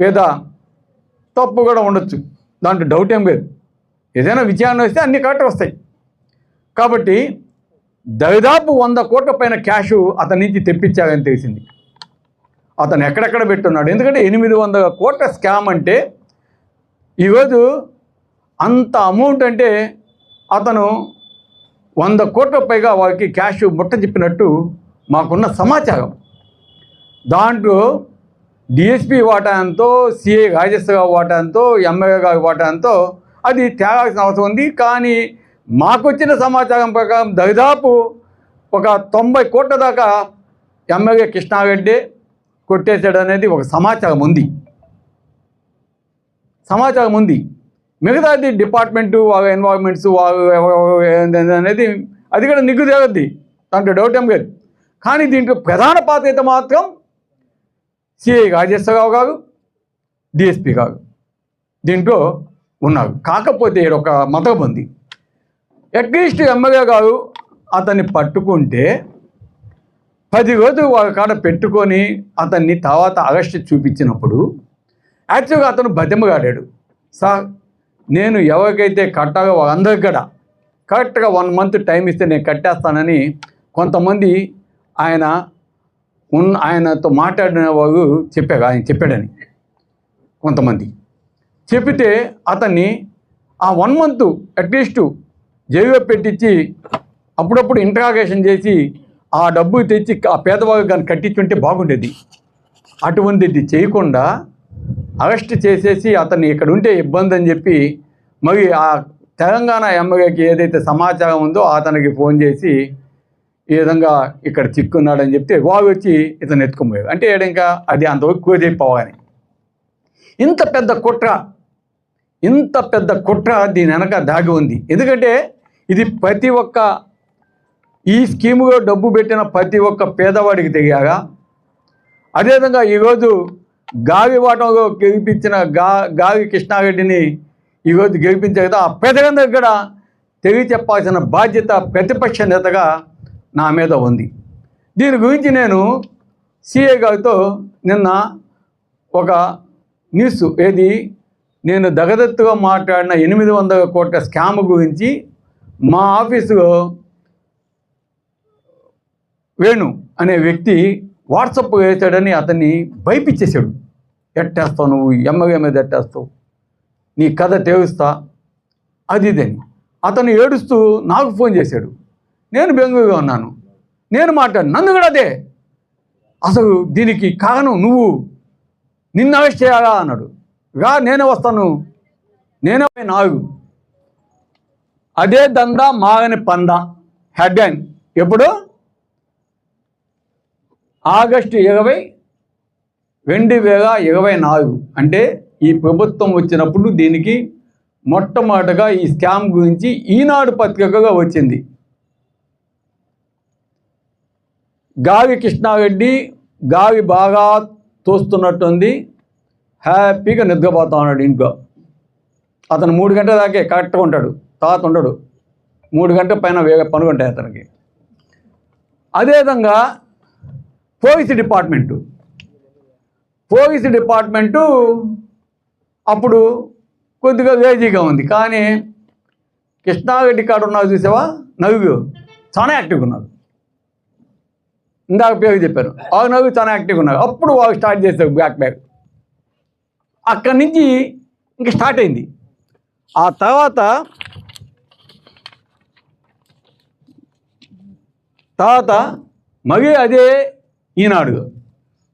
లేదా తప్పు కూడా ఉండొచ్చు. దాంట్లో డౌట్ ఏం లేదు. ఏదైనా విజయాన్ని వస్తే అన్ని కరెక్ట్ వస్తాయి. కాబట్టి దాదాపు వంద కోట్ల పైన క్యాష్ అతని నుంచి తెప్పించాలని తెలిసింది. అతను ఎక్కడెక్కడ పెట్టున్నాడు? ఎందుకంటే ఎనిమిది వందల కోట్ల స్కామ్ అంటే ఈరోజు అంత అమౌంట్ అంటే అతను వంద కోట్ల పైగా వారికి క్యాష్ ముట్ట చెప్పినట్టు మాకున్న సమాచారం. దాంట్లో డిఎస్పి వాటా ఎంతో సిఐ రాజేశ్వరరావు వాటా ఎంతో ఎమ్మెల్యే గారి వాటా అది తేగాల్సిన అవసరం ఉంది. కానీ మాకు వచ్చిన సమాచారం ప్రకారం దరిదాపు ఒక తొంభై కోట్ల దాకా ఎమ్మెల్యే కృష్ణారెడ్డి కొట్టేశాడు అనేది ఒక సమాచారం ఉంది. సమాచారం ఉంది. మిగతాది డిపార్ట్మెంటు వాళ్ళ ఎన్వాల్వ్మెంట్స్ వాళ్ళు ఎవరెవరు అనేది అది కూడా నిగ్గు తేగద్ది దాంట్లో డౌట్ ఏం లేదు. కానీ దీంట్లో ప్రధాన పాత్ర అయితే మాత్రం సిఐ రాజేశ్వరరావు గారు డిఎస్పి గారు దీంట్లో ఉన్నారు. కాకపోతే ఈడ ఒక మతం ఉంది. అట్లీస్ట్ ఎమ్మెల్యే గారు అతన్ని పట్టుకుంటే పది రోజులు వాళ్ళ కాడ పెట్టుకొని అతన్ని తర్వాత అరెస్ట్ చూపించినప్పుడు యాక్చువల్గా అతను బతిమగాడాడు సార్ నేను ఎవరికైతే కట్టాలో వాళ్ళందరికీ కూడా కరెక్ట్గా వన్ మంత్ టైం ఇస్తే నేను కట్టేస్తానని కొంతమంది ఆయన ఉన్న ఆయనతో మాట్లాడిన వారు చెప్పారు ఆయన చెప్పాడని కొంతమంది. చెప్తే అతన్ని ఆ వన్ మంత్ అట్లీస్ట్ జైల్లో పెట్టించి అప్పుడప్పుడు ఇంట్రాగేషన్ చేసి ఆ డబ్బు తెచ్చి ఆ పేదవాళ్ళు కానీ కట్టించుంటే బాగుండేది. అటువంటిది చేయకుండా అరెస్ట్ చేసేసి అతన్ని ఇక్కడ ఉంటే ఇబ్బంది అని చెప్పి మరి ఆ తెలంగాణ ఎమ్మెల్యేకి ఏదైతే సమాచారం ఉందో అతనికి ఫోన్ చేసి ఈ విధంగా ఇక్కడ చిక్కున్నాడని చెప్తే వావి వచ్చి ఇతను ఎత్తుకుపోయాడు. అంటే ఈడ ఇంకా అది అంతవరకు కోజైపోవాలని ఇంత పెద్ద కుట్ర ఇంత పెద్ద కుట్ర దీని వెనక దాగి ఉంది. ఎందుకంటే ఇది ప్రతి ఒక్క ఈ స్కీములో డబ్బు పెట్టిన ప్రతి ఒక్క పేదవాడికి తెలియాగా అదేవిధంగా ఈరోజు గావి వాటంలో గెలిపించిన గా గావి కృష్ణారెడ్డిని ఈరోజు గెలిపించే కదా ఆ పెదగందరికి కూడా తెలియ చెప్పాల్సిన బాధ్యత ప్రతిపక్ష నేతగా నా మీద ఉంది. దీని గురించి నేను సిఏ గారితో నిన్న ఒక న్యూస్ ఏది? నేను దగదత్తుగా మాట్లాడిన ఎనిమిది వందల కోట్ల స్కామ్ గురించి మా ఆఫీసులో వేణు అనే వ్యక్తి వాట్సప్ వేసాడని అతన్ని భయపించేశాడు ఎట్టేస్తావు నువ్వు? ఎమ్మగా మీద ఎట్టేస్తావు? నీ కథ తేవిస్తా అది ఇదని అతను ఏడుస్తూ నాకు ఫోన్ చేశాడు. నేను బెంగళూరుగా ఉన్నాను. నేను మాట్లాడు నన్ను కూడా అదే. అసలు దీనికి కారణం నువ్వు. నిన్ను అరెస్ట్ చేయాలా అన్నాడు. రా నేనే వస్తాను. నేనే నాగు. అదే దందా మాగని పంద. హెడ్లైన్ ఎప్పుడు? ఆగస్టు ఇరవై రెండు వేల ఇరవై నాలుగు. అంటే ఈ ప్రభుత్వం వచ్చినప్పుడు దీనికి మొట్టమొదటగా ఈ స్కామ్ గురించి ఈనాడు పత్రికగా వచ్చింది. గావి కృష్ణారెడ్డి గావి బాగా తోస్తున్నట్టుంది. హ్యాపీగా నిద్రపోతా ఉన్నాడు ఇంట్లో. అతను మూడు గంటల దాకే కరెక్ట్గా ఉంటాడు. తాత ఉండడు. మూడు గంటల పైన వేగ పనుకుంటాయి అతనికి. అదేవిధంగా పోలీసు డిపార్ట్మెంటు. పోలీసు డిపార్ట్మెంటు అప్పుడు కొద్దిగా లేజీగా ఉంది. కానీ కృష్ణారెడ్డి కాడ ఉన్నావు చూసావా? నవ్వు చాలా యాక్టివ్గా ఉన్నారు ఇందాక పేరు చెప్పారు. ఆ నవ్వు చాలా యాక్టివ్గా ఉన్నారు. అప్పుడు వాళ్ళు స్టార్ట్ చేశారు బ్యాక్ బ్యాక్ అక్కడి నుంచి ఇంక స్టార్ట్ అయింది. ఆ తర్వాత తర్వాత మళ్ళీ అదే ఈనాడు.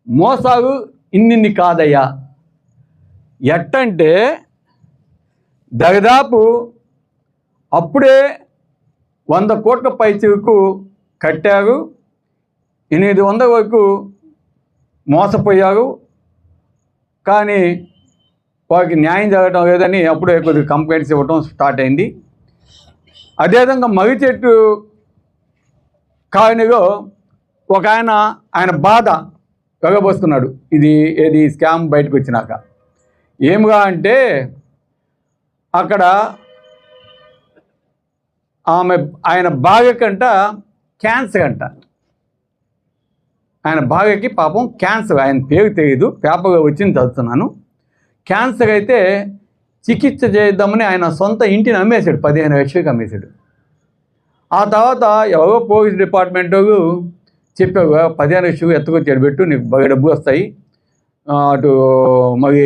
మోసాగు ఇన్నిన్ని కాదయ్యా. ఎట్టంటే దాదాపు అప్పుడే వంద కోట్ల పైచకు కట్టారు ఎనిమిది వందల వరకు మోసపోయారు. కానీ వారికి న్యాయం జరగడం లేదని అప్పుడే కొద్దిగా కంప్లైంట్స్ ఇవ్వడం స్టార్ట్ అయింది. అదేవిధంగా మర్రి చెట్టు కాలనీలో ఒక ఆయన ఆయన బాధ వెగబోస్తున్నాడు ఇది ఏది స్కామ్ బయటకు వచ్చినాక. ఏమిగా అంటే అక్కడ ఆమె ఆయన భార్యకంట క్యాన్సర్ అంట. ఆయన భార్యకి పాపం క్యాన్సర్ ఆయన పేరు తెలియదు పేపర్లో వచ్చింది చదువుతున్నాను. క్యాన్సర్ అయితే చికిత్స చేద్దామని ఆయన సొంత ఇంటిని అమ్మేశాడు పదిహేను లక్షలకి అమ్మేశాడు. ఆ తర్వాత ఎవరో పోలీస్ డిపార్ట్మెంట్ వాళ్ళు చెప్పావు పదిహేను లక్షలు ఎత్తుకొచ్చాడు పెట్టు నీకు బాగా డబ్బు వస్తాయి. అటు మరి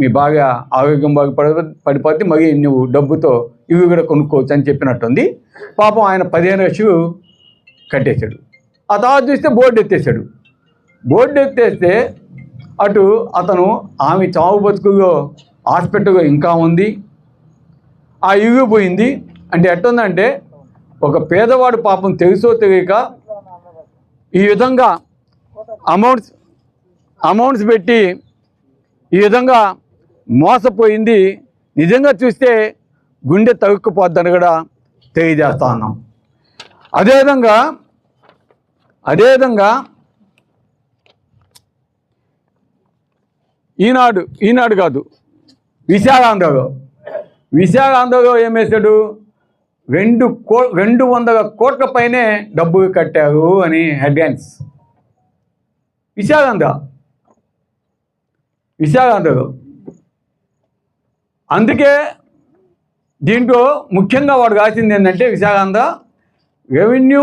మీ బాగా ఆరోగ్యం బాగా పడ పడిపోతే మరి నువ్వు డబ్బుతో ఇవి కూడా కొనుక్కోవచ్చు అని చెప్పినట్టుంది. పాపం ఆయన పదిహేను లక్షలు కట్టేశాడు. ఆ తర్వాత చూస్తే బోర్డు ఎత్తేసాడు బోర్డు ఎత్తేస్తే అటు అతను ఆమె చావు బతుకులో హాస్పిటల్లో ఇంకా ఉంది. ఆ ఇవి పోయింది. అంటే ఎట్టుందంటే ఒక పేదవాడు పాపం తెలుసో తెలియక ఈ విధంగా అమౌంట్స్ అమౌంట్స్ పెట్టి ఈ విధంగా మోసపోయింది. నిజంగా చూస్తే గుండె తగుక్కుపోద్దని కూడా తెలియజేస్తా ఉన్నాం. అదేవిధంగా అదేవిధంగా ఈనాడు ఈనాడు కాదు. విశాలాంధ్రలో విశాలాంధ్రలో ఏం వేశాడు రెండు కో రెండు వందల కోట్ల పైనే డబ్బులు కట్టారు అని హెడ్లైన్స్. విశాలాంధ్ర విశాలాంధ్రలో అందుకే దీంట్లో ముఖ్యంగా వాడు రాసింది ఏంటంటే విశాలాంధ్ర రెవెన్యూ